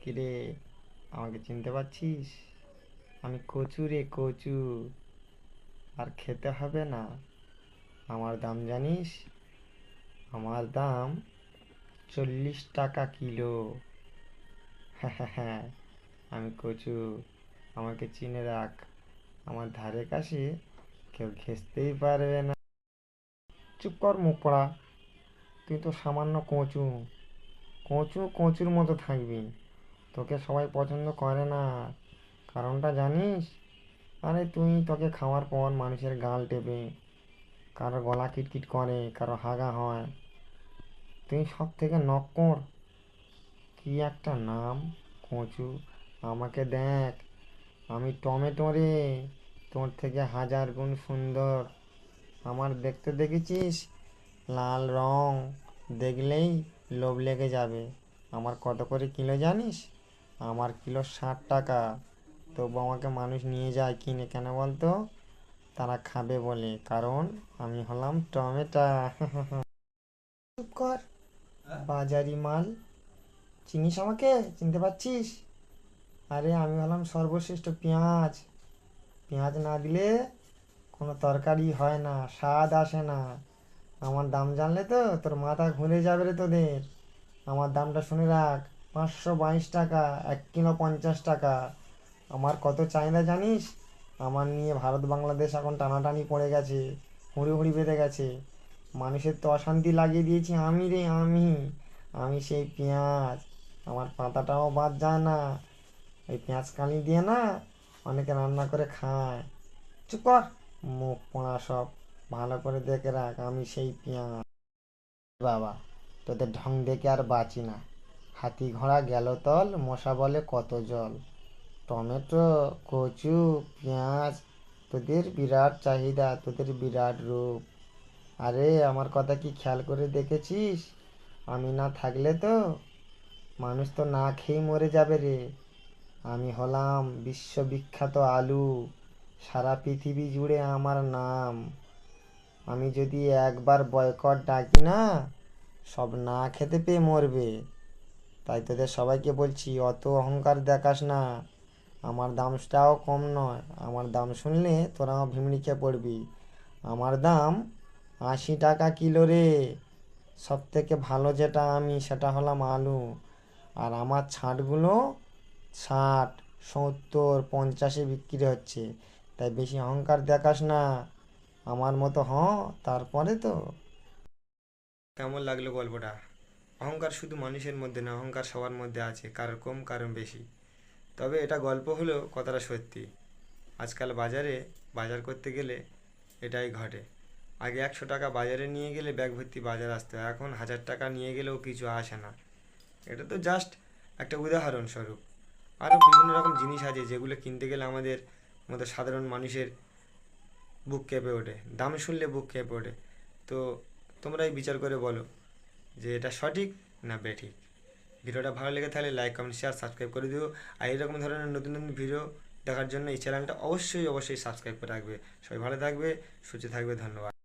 কিরে, আমাকে চিনতে পারছিস? আমি কচু রে, কচু। আর খেতে হবে না। আমার দাম জানিস? আমার দাম চল্লিশ টাকা কিলো। হ্যাঁ আমি কচু। আমাকে চিনে রাখ। আমার ধারে কাছে কেউ ঘেঁচতেই পারবে না। চুপ কর মুখ পড়া। তুই তো সামান্য কচু। কচু কচুর মতো থাকবি। তোকে সবাই পছন্দ করে না। কারণটা জানিস? আরে তুই তোকে খাওয়ার পর মানুষের গাল টেপে, কারও গলা কিটকিট করে, কারও হাগা হয়। তুই সব থেকে নক্কর। কি একটা নাম? কচু, আমাকে দেখ। আমি টমেটো রে, তোর থেকে হাজার গুণ সুন্দর। আমার দেখতে দেখেছিস? লাল রং, দেখলেই লোভ লেগে যাবে। আমার কত করে কিলো জানিস? আমার কিলো ষাট টাকা। তবু আমাকে মানুষ নিয়ে যায় কিনে কেন বলতো? তারা খাবে বলে। কারণ আমি হলাম টমেটা। চুপ কর। বাজারি মাল। চিনিস আমাকে? চিনতে পারছিস? আরে আমি হলাম সর্বশ্রেষ্ঠ পেঁয়াজ। পেঁয়াজ না দিলে কোনো তরকারি হয় না, স্বাদ আসে না। আমার দাম জানলে তো, তোর মাথা ঘুরে যাবে রে তোদের। আমার দামটা শুনে রাখ, পাঁচশো বাইশ টাকা, এক কিলো পঞ্চাশ টাকা। আমার কত চাহিদা জানিস? আমার নিয়ে ভারত, বাংলাদেশ এখন টানাটানি পড়ে গেছে, হুড়ি হুড়ি বেঁধে গেছে। মানুষের তো অশান্তি লাগিয়ে দিয়েছি আমি রে, আমি। আমি সেই পেঁয়াজ। আমার পাতাটাও বাদ যায় না। ওই পেঁয়াজ কালি দিয়ে না, অনেকে রান্না করে খায়। চুপ কর, মুখ পোড়া সব। ভালো করে দেখে রাখ, আমি সেই পেঁয়াজ। বাবা, তোদের ঢং দেখে আর বাঁচি না। হাতি ঘোড়া গেল তল, মশা বলে কত জল। টমেটো, কচু, পেঁয়াজ, তোদের বিরাট চাহিদা, তোদের বিরাট রূপ। আরে, আমার কথা কি খেয়াল করে দেখেছিস? আমি না থাকলে তো মানুষ তো না খেয়েই মরে যাবে রে। আমি হলাম বিশ্ববিখ্যাত আলু। সারা পৃথিবী জুড়ে আমার নাম। আমি যদি একবার বয়কট ডাকি না, সব না খেতে পেয়ে মরবে। তাই তোদের সবাইকে বলছি, অত অহংকার দেখাস না। আমার দামটাও কম নয়। আমার দাম শুনলে তোরাও ভিমড়ি খেয়ে পড়বি। আমার দাম আশি টাকা কিলো রে। সব থেকে ভালো যেটা আমি, সেটা হলাম আলু। আর আমার ছাঁটগুলো ষাট, সত্তর, পঞ্চাশে বিক্রি হচ্ছে। তাই বেশি অহংকার দেখাস না। আমার মতো হ তারপরে তো। কেমন লাগল গল্পটা? অহংকার শুধু মানুষের মধ্যে না অহংকার সবার মধ্যে আছে, কারোর কম, কারোর বেশি। তবে এটা গল্প হলেও কথাটা সত্যি। আজকাল বাজারে, বাজার করতে গেলে এটাই ঘটে। আগে একশো টাকা বাজারে নিয়ে গেলে ব্যাগ ভর্তি বাজার আসতো, এখন হাজার টাকা নিয়ে গেলেও কিছু আসে না। এটা তো জাস্ট একটা উদাহরণস্বরূপ আরও বিভিন্ন রকম জিনিস আছে যেগুলো কিনতে গেলে আমাদের মতো সাধারণ মানুষের বুক কেঁপে ওঠে। দাম শুনলে বুক কেঁপে ওঠে। তো তোমরাই বিচার করে বলো যে এটা সঠিক না বেঠিক। ভিডিওটা ভালো লেগে থাকলে লাইক কমেন্ট শেয়ার সাবস্ক্রাইব করে দিও। আর এরকম ধরনের নতুন নতুন ভিডিও দেখার জন্য এই চ্যানেলটা অবশ্যই অবশ্যই সাবস্ক্রাইব করে রাখবে। সবাই ভালো থাকবে, সুস্থ থাকবে, ধন্যবাদ।